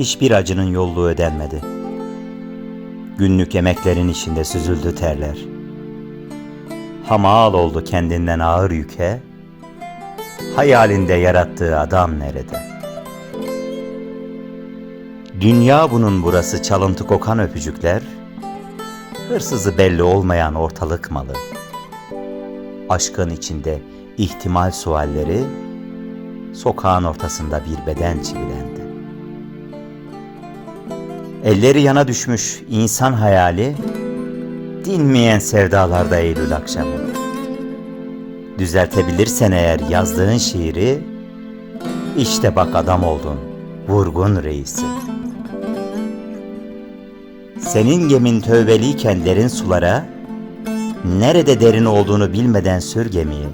Hiçbir acının yolluğu ödenmedi. Günlük emeklerin içinde süzüldü terler. Hamal oldu kendinden ağır yüke, hayalinde yarattığı adam nerede? Dünya bunun burası çalıntı kokan öpücükler, hırsızı belli olmayan ortalık malı. Aşkın içinde ihtimal sualleri, sokağın ortasında bir beden çivilendi. Elleri yana düşmüş insan hayali, dinmeyen sevdalarda Eylül akşamı. Düzeltebilirsen eğer yazdığın şiiri, işte bak adam oldun, vurgun reisi. Senin gemin tövbeliyken derin sulara, nerede derin olduğunu bilmeden sür gemiyi.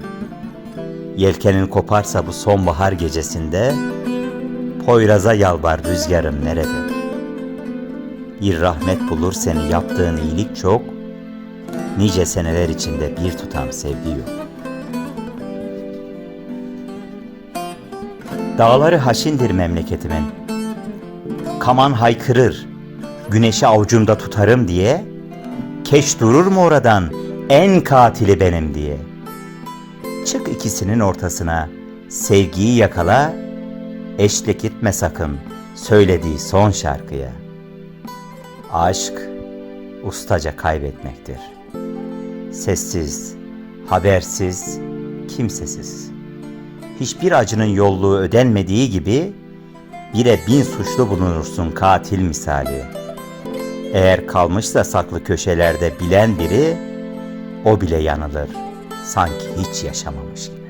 Yelkenin koparsa bu sonbahar gecesinde, Poyraz'a yalvar rüzgarım nerede? Bir rahmet bulur seni yaptığın iyilik çok, nice seneler içinde bir tutam sevgi yok. Dağları haşindir memleketimin. Kaman haykırır, güneşi avucumda tutarım diye, keş durur mu oradan en katili benim diye. Çık ikisinin ortasına, sevgiyi yakala, eşlik etme sakın söylediği son şarkıya. Aşk ustaca kaybetmektir. Sessiz, habersiz, kimsesiz. Hiçbir acının yolluğu ödenmediği gibi bire bin suçlu bulunursun katil misali. Eğer kalmışsa saklı köşelerde bilen biri o bile yanılır sanki hiç yaşamamış gibi.